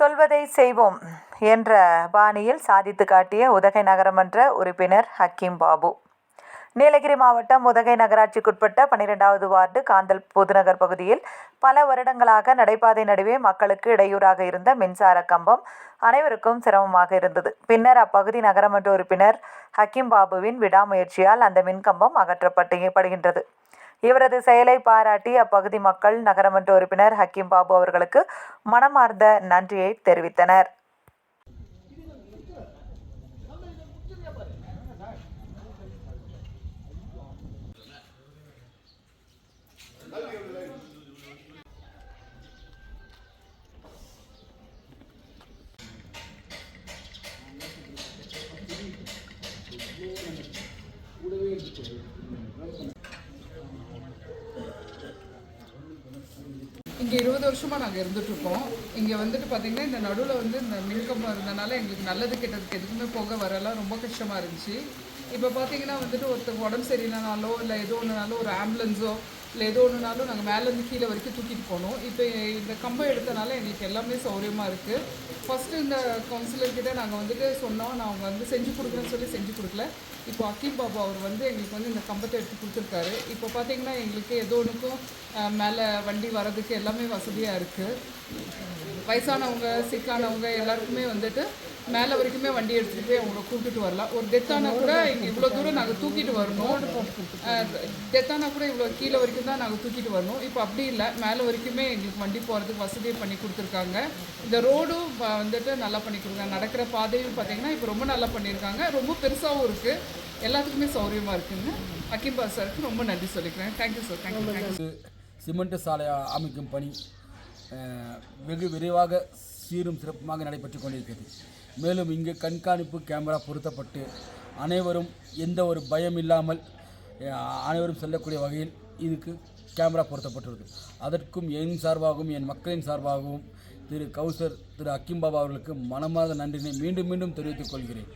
சொல்வதை செய்வோம் என்ற பாணியில் சாதித்து காட்டிய உதகை நகரமன்ற உறுப்பினர் ஹக்கீம் பாபு. நீலகிரி மாவட்டம் உதகை நகராட்சிக்குட்பட்ட பன்னிரெண்டாவது வார்டு காந்தல் புதுநகர் பகுதியில் பல வருடங்களாக நடைபாதை நடுவே மக்களுக்கு இடையூறாக இருந்த மின்சார கம்பம் அனைவருக்கும் சிரமமாக இருந்தது. பின்னர் அப்பகுதி நகரமன்ற உறுப்பினர் ஹக்கீம் பாபுவின் விடாமுயற்சியால் அந்த மின்கம்பம் அகற்றப்பட்டு படுகின்றது. இவரது செயலை பாராட்டி அப்பகுதி மக்கள் நகரமன்ற உறுப்பினர் ஹக்கீம் பாபு அவர்களுக்கு மனமார்ந்த நன்றியை தெரிவித்தனர். இங்கே இருபது வருஷமாக நாங்கள் இருந்துகிட்ருக்கோம் இங்கே வந்துட்டு பார்த்தீங்கன்னா இந்த நடுவில் வந்து இந்த மின்கம்பம் இருந்தனால எங்களுக்கு நல்லது கெட்டதுக்கு எதுக்குமே போக வரலாம் ரொம்ப கஷ்டமாக இருந்துச்சு. இப்போ பார்த்தீங்கன்னா வந்துட்டு ஒருத்தர் உடம்பு சரியில்லைனாலோ இல்லை எது ஒன்றுனாலோ ஒரு ஆம்புலன்ஸோ இல்லை ஏதோ ஒன்றுனாலும் நாங்கள் மேலேருந்து கீழே வரைக்கும் தூக்கிட்டு போனோம். இப்போ இந்த கம்பம் எடுத்தனால எங்களுக்கு எல்லாமே சௌகரியமாக இருக்குது ஃபஸ்ட்டு இந்த கவுன்சிலர்கிட்ட நாங்கள் வந்துட்டு சொன்னோம். நான் அவங்க வந்து செஞ்சு கொடுக்குறேன்னு சொல்லி செஞ்சு கொடுக்கல. இப்போ அக்கீம் பாபா அவர் வந்து எங்களுக்கு வந்து இந்த கம்பத்தை எடுத்து கொடுத்துருக்காரு. இப்போ பார்த்தீங்கன்னா எங்களுக்கு ஏதோ ஒன்றுக்கும் மேலே வண்டி வர்றதுக்கு எல்லாமே வசதியாக இருக்குது வயசானவங்க சிக்கானவங்க எல்லாருக்குமே வந்துட்டு மேலே வரைக்குமே வண்டி எடுத்துகிட்டு போய் அவங்கள கூப்பிட்டுட்டு வரலாம். ஒரு டெத்தானா கூட இங்கே இவ்வளோ தூரம் நாங்கள் தூக்கிட்டு வரணும். டெத்தானா கூட இவ்வளோ கீழே வரைக்கும் தான் நாங்கள் தூக்கிட்டு வரணும். இப்போ அப்படி இல்லை. மேலே வரைக்குமே எங்களுக்கு வண்டி போகிறதுக்கு வசதியை பண்ணி கொடுத்துருக்காங்க. இந்த ரோடும் வந்துட்டு நல்லா பண்ணி கொடுக்குறாங்க நடக்கிற பாதையும் பார்த்தீங்கன்னா இப்போ ரொம்ப நல்லா பண்ணியிருக்காங்க. ரொம்ப பெருசாகவும் இருக்குது எல்லாத்துக்குமே சௌகரியமாக இருக்குங்க அக்கிம்பா சாருக்கு ரொம்ப நன்றி சொல்லிக்கிறேன். Thank you sir thank you thank you cement சாலை அமைக்கும் பணி வெகு விரைவாக சீரும் சிறப்புமாக நடைபெற்று கொண்டிருக்கிறது. மேலும் இங்கு கண்காணிப்பு கேமரா பொருத்தப்பட்டு அனைவரும் எந்த ஒரு பயம் இல்லாமல் அனைவரும் செல்லக்கூடிய வகையில் இதுக்கு கேமரா பொருத்தப்பட்டுள்ளது. அதற்கும் என் சார்பாகவும் என் மக்களின் சார்பாகவும் திரு கௌசர் திரு அக்கிம் பாபா அவர்களுக்கு மனமார்ந்த நன்றினை மீண்டும் மீண்டும் தெரிவித்துக் கொள்கிறேன்.